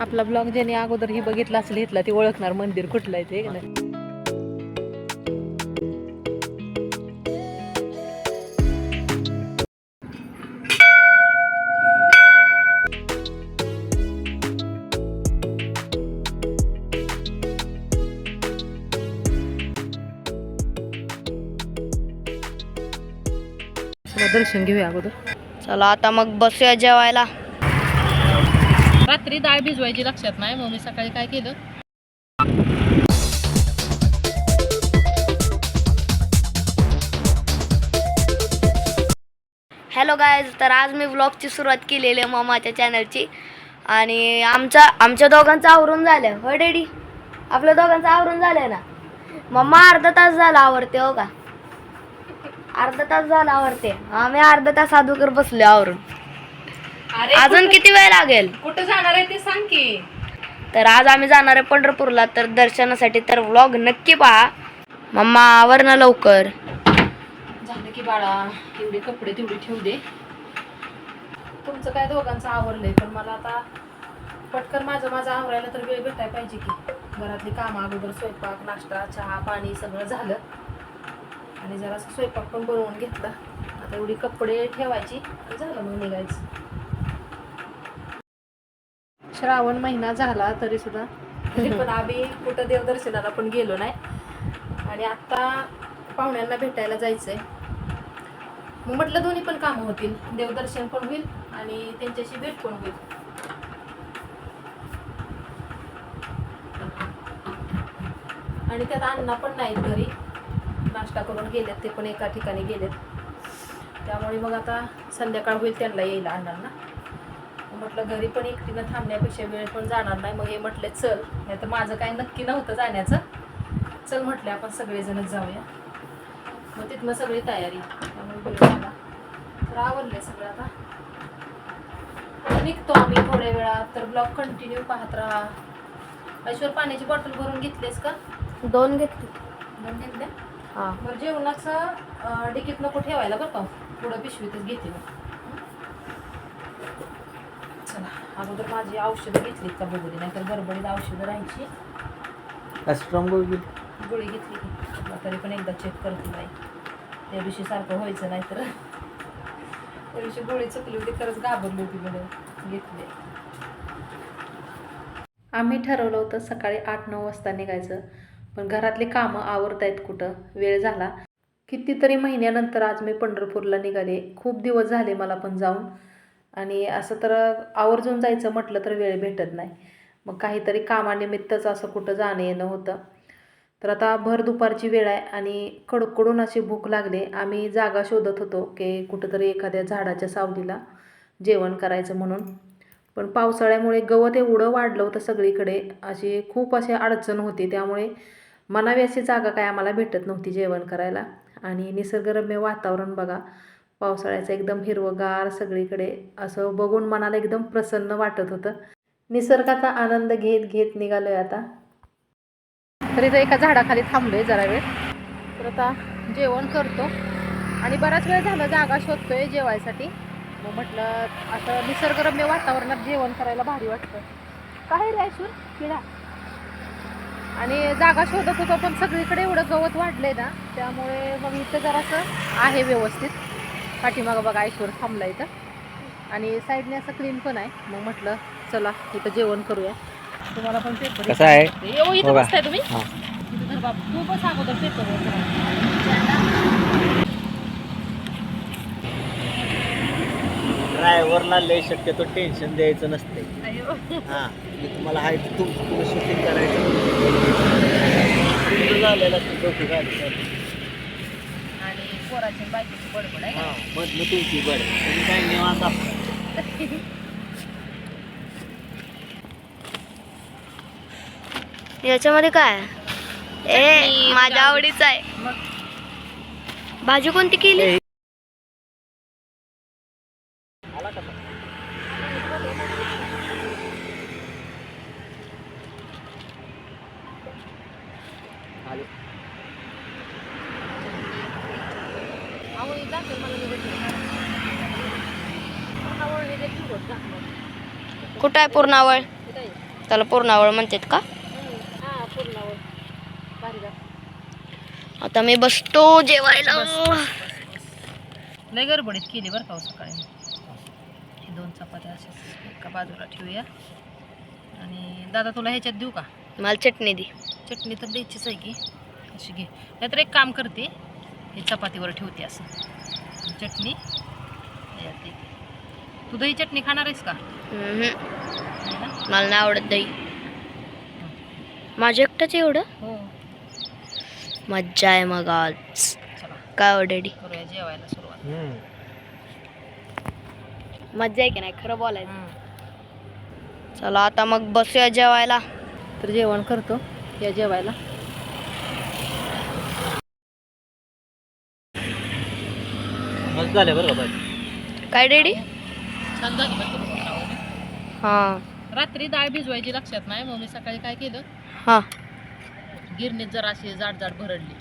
आपला ब्लॉग ज्याने अगोदर ही बघितला असेल घेतला ते ओळखणार मंदिर कुठलं आहे ते ना दर्शन घेऊया अगोदर. चला आता मग बसूया जेवायला. रात्री डाळ भिजवायची लक्षात नाही मग मी सकाळी काय केलं? हॅलो गायज तर आज मी व्लॉगची सुरुवात केलेली आहे मामाच्या चॅनलची आणि आमचा आमच्या दोघांचं आवरून झालं हो डॅडी आपल्या दोघांचं आवरून झालंय ना? मम्मा अर्धा तास झाला आवडते हो का? अर्धा तास झाला आवडते आम्ही अर्धा तास अगोदर बसलो आवरून. अजून किती वेळ लागेल? कुठं जाणार आहे ते सांग की. तर आज आम्ही जाणार आहे पंढरपूरला तर दर्शनासाठी तर व्लॉग नक्की पहा. मम्मा आवर ना लवकर. झालं की बाळा एवढे कपडे तेवढे ठेवू दे. तुमचं काय दोघांचं आवरलंय पण मला आता पटकन माझं माझं आवरायला तर वेळ भेटायला पाहिजे की. घरातली कामं अगोदर स्वयंपाक नाश्ता चहा पाणी सगळं झालं. आणि जरासं स्वयंपाक पण बनवून घेतला. आता एवढी कपडे ठेवायची झालं मग निघायचं. श्रावण महिना झाला तरी सुद्धा. तरी पण आम्ही कुठं देवदर्शनाला पण गेलो नाही. आणि आता पाहुण्यांना भेटायला जायचंय. मग म्हटलं दोन्ही पण कामं होतील. देवदर्शन पण होईल आणि त्यांच्याशी भेट पण होईल. आणि त्यात अण्णा पण नाहीत घरी. नाश्ता करून गेलेत ते पण एका ठिकाणी गेलेत. त्यामुळे मग आता संध्याकाळ होईल त्यांना येईल अण्णांना. म्हटलं घरी पण एकटीनं थांबण्यापेक्षा वेळ पण जाणार नाही. मग हे म्हटले चल. नाही तर माझं काही नक्की नव्हतं जाण्याचं. चल म्हटले आपण सगळेजणच जाऊया. मग तिथनं सगळी तयारी. त्यामुळे तर आवडले सगळं आता. निघतो आम्ही थोड्या वेळात. तर ब्लॉग कंटिन्यू पाहत राहा. ऐश्वर पाण्याची बॉटल भरून घेतलीस का? दोन घेतली. दोन घेतल्या? हां. बरं जेवणाचं अं, डिकीत नको ठेवायला बरं का? पुढं पिशवीतच घेते मग चला अगोदर माझी औषधं घेतलीत का बघू दे नाहीतर गडबडीत औषधं राहायची. स्ट्रॉंग गोळी गोळी घेतली की तरी पण एकदा चेक करते बाई. त्या दिवशी सारखं व्हायचं नाही तर त्या दिवशी गोळी चुकली होती खरंच घाबरली होती म्हणून घेतली. आम्ही ठरवलं होतं सकाळी आठ नऊ वाजता निघायचं पण घरातली कामं आवरतायत कुठं? वेळ झाला. कितीतरी महिन्यानंतर आज मी पंढरपूरला निघाले. खूप दिवस झाले मला पण जाऊन. आणि असं तर आवर्जून जायचं म्हटलं तर वेळ भेटत नाही. मग काहीतरी कामानिमित्तच असं कुठं जाणं येणं होतं. तर आता भर दुपारची वेळ आहे आणि कडकडून अशी भूक लागली. आम्ही जागा शोधत होतो की कुठंतरी एखाद्या झाडाच्या सावलीला जेवण करायचं म्हणून. पण पावसाळ्यामुळे गवत एवढं वाढलं होतं सगळीकडे. अशी खूप अशी अडचण होती. त्यामुळे मनावी अशी जागा काय आम्हाला भेटत नव्हती जेवण करायला. आणि निसर्गरम्य वातावरण बघा. पावसाळ्याचं एकदम हिरवंगार सगळीकडे असं बघून मनाला एकदम प्रसन्न वाटत होतं. निसर्गाचा आनंद घेत घेत निघालोय आता. तर इथं एका झाडाखाली थांबलोय जरा वेळ. तर आता जेवण करतो. आणि बराच वेळ झाला जागा शोधतोय जेवायसाठी. मग म्हटलं असं निसर्गरम्य वातावरणात जेवण करायला भारी वाटतं. काय रे किडा. आणि जागा शोधत होतो पण सगळीकडे एवढं गवत वाढलंय ना त्यामुळे मग इथं जरासं आहे व्यवस्थित. पाठीमागं बघा ऐश्वर थांबला इथं. आणि साईडने असं क्लीन पण आहे. मग म्हटलं चला इथं जेवण करूया. तुम्हाला पण पेपर कसं आहे? येऊ इथं? बसताय तुम्ही? हां. इथं धर बाबा. तू पण अगोदर पेपर ड्रायव्हरला लय शक्यतो टेन्शन द्यायचं नसते हा. मी तुम्हाला हाय तुम तुम्ही शूटिंग करायचं. तुमचं झालेलं आणि पोराची बायकोची बडबड आहे तुमची बरं तुम्ही काय निवांत असता. याच्यामध्ये काय? आहे? ए चटणी, माझ्या आवडी- आवडीचं आहे. मग? भाजी कोणती केली ए, आले. आवळी दाखव मला लगेच. आवळी देखील होत दाखव. कुठं आहे पूर्णावळ? त्याला पूर्णावळ म्हणतात का? हा. आता मी बसतो जेवायला. लय गडबडीत केली बरं का हो सकाळी. हे दोन चपात्या अशाच एका बाजूला ठेवूया. आणि दादा तुला ह्याच्यात देऊ का? मला चटणी दे. चटणी तर द्यायचीच आहे की. अशी घे. नाहीतर एक काम करते. हे चपातीवर ठेवते असं. चटणी? तू. दही चटणी खाणार आहेस का? मला नाही आवडत दही. माझ्या एकटंच एवढं? हो. मज्जा आहे मग आज. काय हो डॅडी? करूया जेवायला सुरुवात. मज्जा आहे की नाही? खरं बोलायचं. चला आता मग बसूया जेवायला. तर जेवण करतो. या जेवायला. मस्त झाले बरं का काय डॅडी छान झाली बरं का पूर्णावळी. हां. रात्री डाळ भिजवायची लक्षात नाही मग मी सकाळी काय केलं? हां. गिरणीत जरा अशी जाड जाड भरडली.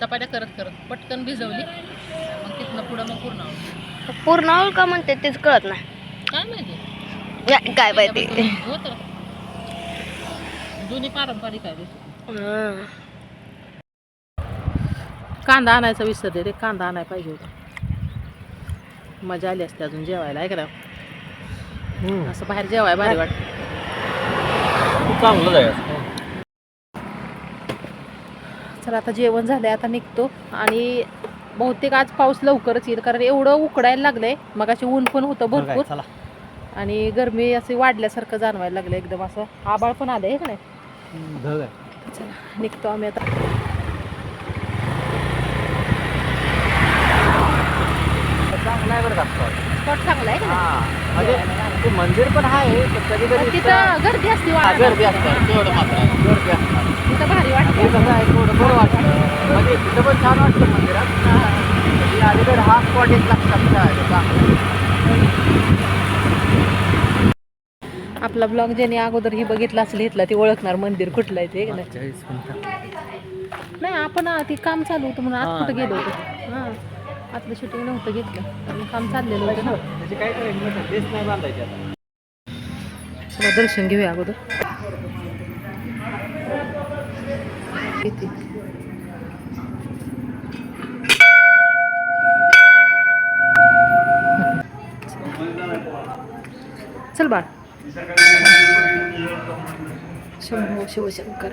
चपात्या करत करत पटकन भिजवली. मग तिथनं पुढं मग पूर्ण आवडली. पूर्णावळ का म्हणते? तेच कळत नाही. काय माहिती? काय- काय माहिती? हो तर जुनी पारंपरिक आहे. हां. कांदा आणायचा विसरले रे कांदा आणायला पाहिजे होता. मजा आली असते अजून जेवायला आहे का? असं बाहेर जेवाय भारी वाटतं. चांगलं जायचं चला आता जेवण झालंय आता निघतो. आणि बहुतेक आज पाऊस लवकरच येईल कारण एवढं उकडायला लागलंय. मग ऊन पण होतं भरपूर. आणि गरमी असे वाढल्यासारखं जाणवायला लागलं एकदम असं आबाळ पण आलंय हे का नाही? चला निघतो आम्ही आता चांगलं आहे बरं का spot. स्पॉट चांगला आहे का नाही? हा म्हणजे ते मंदिर पण आहे पण कधी पण कधी तिथं गर्दी असते वाढायला. गर्दी असतात तेवढं मात्र. आहे. गर्दी असतात तिथं भारी हे वाटते कसं आहे थोडं बरं वाटतं. म्हणजे तिथं पण छान वाटतं मंदिरात. कधी आली तर हा स्पॉट एक लक्षात चांगला आपला ब्लॉग ज्याने अगोदर ही बघितला असेल इथला ती ओळखणार मंदिर कुठलं आहे ते हे का नाही? आपण ते काम चालू होतं म्हणून आत कुठं गेलो होतो. हां. आतलं शूटिंग नव्हतं घेतलं. काम चाललेलं होतं ना. काय करायचं चला दर्शन घेऊया अगोदर. किती चल बाळ. शंभो शिवशंकर.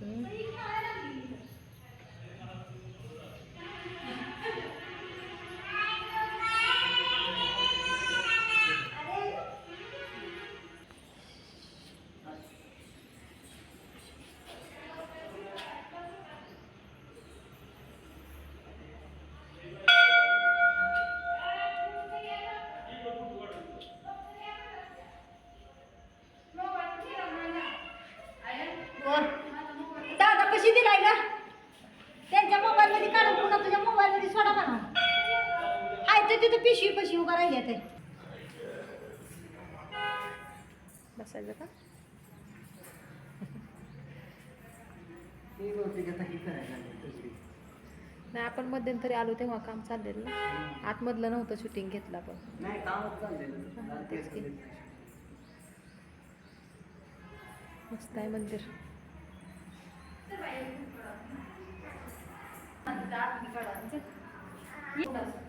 दादा करते. बसायचं का? नाही आपण मध्यंतरी आलो तेव्हा काम चाललेलं ना. आतमधलं नव्हतं शूटिंग घेतलं आपण. मस्त आहे मंदिर. Gracias.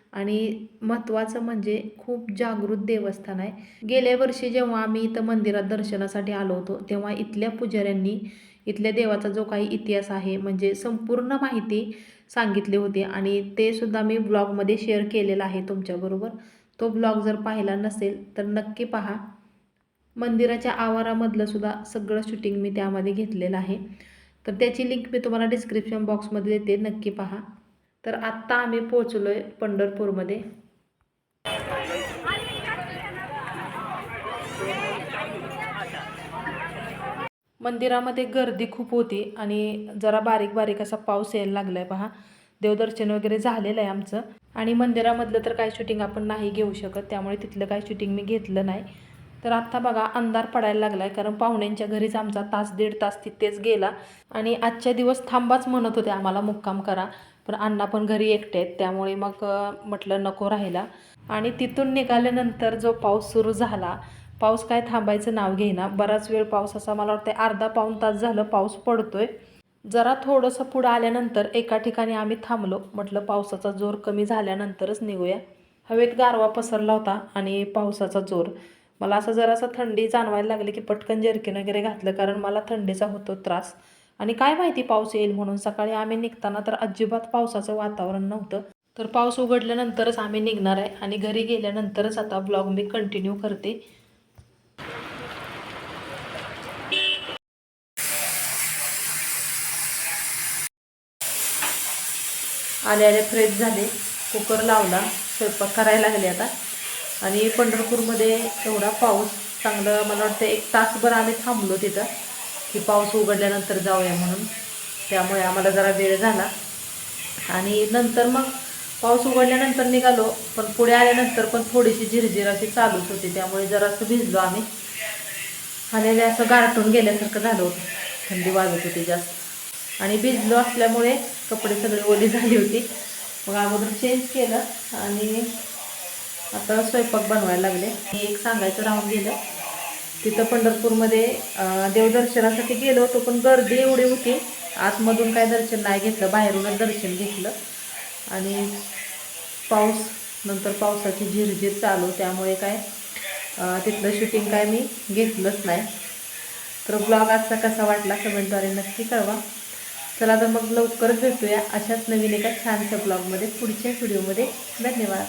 आणि महत्त्वाचं म्हणजे खूप जागृत देवस्थान आहे. गेल्या वर्षी जेव्हा आम्ही इथं मंदिरात दर्शनासाठी आलो होतो तेव्हा इथल्या पुजाऱ्यांनी इथल्या देवाचा जो काही इतिहास आहे म्हणजे संपूर्ण माहिती सांगितली होती आणि ते सुद्धा मी ब्लॉगमध्ये शेअर केलेलं आहे तुमच्याबरोबर तो ब्लॉग जर पाहिला नसेल तर नक्की पहा. मंदिराच्या आवारामधलं सुद्धा सगळं शूटिंग मी त्यामध्ये घेतलेलं आहे. तर त्याची लिंक मी तुम्हाला डिस्क्रिप्शन बॉक्समध्ये देते नक्की पहा. तर आत्ता आम्ही पोचलो आहे पंढरपूरमध्ये. मंदिरामध्ये गर्दी खूप होती आणि जरा बारीक बारीक असा पाऊस यायला लागला आहे पहा. देवदर्शन वगैरे झालेलं आहे आमचं. आणि मंदिरामधलं तर काय शूटिंग आपण नाही घेऊ शकत त्यामुळे तिथलं काय शूटिंग मी घेतलं नाही. तर आत्ता बघा अंधार पडायला लागला आहे कारण पाहुण्यांच्या घरीच आमचा तास दीड तास तिथेच गेला. आणि आजच्या दिवस थांबाच म्हणत होते आम्हाला मुक्काम करा. पण अण्णा पण घरी एकटे आहेत त्यामुळे मग म्हटलं नको राहिला आणि तिथून निघाल्यानंतर जो पाऊस सुरू झाला पाऊस काय थांबायचं नाव घेईना. बराच वेळ पाऊस असा मला वाटतं अर्धा पाऊण तास झालं पाऊस पडतोय. जरा थोडंसं पुढं आल्यानंतर एका ठिकाणी आम्ही थांबलो. म्हटलं पावसाचा जोर कमी झाल्यानंतरच निघूया. हवेत गारवा पसरला होता आणि पावसाचा जोर. मला असं जरासं थंडी जाणवायला लागली की पटकन जर्किन वगैरे घातलं कारण मला थंडीचा होतो त्रास. आणि काय माहिती पाऊस येईल म्हणून. सकाळी आम्ही निघताना तर अजिबात पावसाचं वातावरण नव्हतं. तर पाऊस उघडल्यानंतरच आम्ही निघणार आहे आणि घरी गेल्यानंतरच आता ब्लॉग मी कंटिन्यू करते. आले आले फ्रेश झाले. कुकर लावला. स्वयंपाक करायला लागले आता. आणि पंढरपूरमध्ये एवढा पाऊस चांगलं मला वाटतं एक तासभर आम्ही थांबलो तिथं. की पाऊस उघडल्यानंतर जाऊया म्हणून. त्यामुळे आम्हाला जरा वेळ झाला. आणि नंतर मग पाऊस उघडल्यानंतर निघालो पण पुढे आल्यानंतर पण थोडीशी झिरझिर अशी चालूच होती. त्यामुळे जरासं भिजलो आम्ही. आलेले असं गारटून गेल्यासारखं झालं होतं. थंडी वाजत होती जास्त. आणि भिजलो असल्यामुळे कपडे सगळे ओली झाली होती. मग अगोदर चेंज केलं आणि आता स्वयंपाक बनवायला लागले. एक सांगायचं राहून गेलं. तिथं पंढरपूरमध्ये देवदर्शनासाठी गेलो होतो पण गर्दी एवढी होती. आतमधून काय दर्शन नाही घेतलं बाहेरूनच दर्शन घेतलं. आणि पाऊस नंतर पावसाची झिरझिर चालू त्यामुळे काय तिथलं शूटिंग काय मी घेतलंच नाही. तर ब्लॉग आजचा कसा वाटला कमेंटद्वारे नक्की कळवा. चला तर मग लवकरच भेटूया अशाच नवीन एका छानशा ब्लॉगमध्ये पुढच्या व्हिडिओमध्ये धन्यवाद.